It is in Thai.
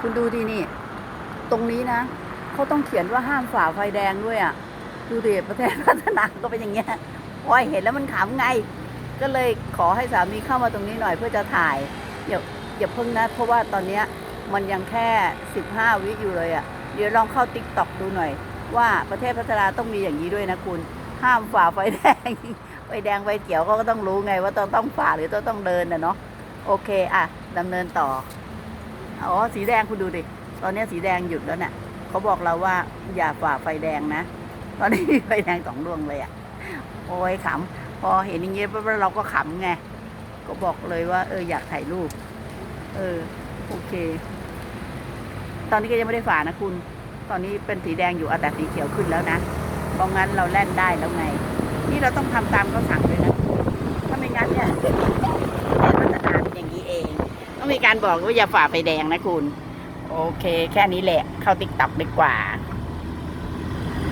คุณดูดีนี่ ตรงนี้นะเขาต้องเขียนว่าห้ามฝ่าไฟแดงด้วยอะ ดูดิประเทศพัฒนาก็เป็นอย่างเงี้ยพอยเห็นแล้วมันขำไง ก็เลยขอให้สามีเข้ามาตรงนี้หน่อยเพื่อจะถ่ายอย่าอย่าเพิ่งนะ เพราะว่าตอนเนี้ยมันยังแค่ 15 วิอยู่เลยอะ เดี๋ยวลองเข้าติ๊กต็อกดูหน่อย ว่าประเทศพัฒนาต้องมีอย่างนี้ด้วยนะคุณ ห้ามฝ่าไฟแดง ไฟแดงไฟเขียวก็ต้องรู้ไงว่าต้องต้องฝ่าหรือต้องต้องเดินนะเนาะ โอเคอะดำเนินต่อ อ๋อสีแดงคุณดูดิ ตอนนี้สีแดงหยุดแล้วเนี่ยเขาบอกเราว่าอย่าฝ่าไฟแดงนะ ตอนนี้ไฟแดงสองดวงเลยอะ โอ้ยขำ พอเห็นอย่างเงี้ยเราก็ขำไง ก็บอกเลยว่า เอออยากถ่ายรูป เออ โอเค ตอนนี้ก็ยังไม่ได้ฝ่านะคุณ ตอนนี้เป็นสีแดงอยู่อาแต่สีเขียวขึ้นแล้วนะเพราะงั้นเราแล่นได้แล้วไง นี่เราต้องทำตามเขาสั่งเลยนะ ถ้าไม่งั้นเนี่ยมันจะอ่านอย่างนี้เอง ต้อง มีการบอกว่าอย่าฝ่าไฟแดงนะคุณ โอเค แค่นี้แหละ เข้าติ๊กต็อกดีกว่า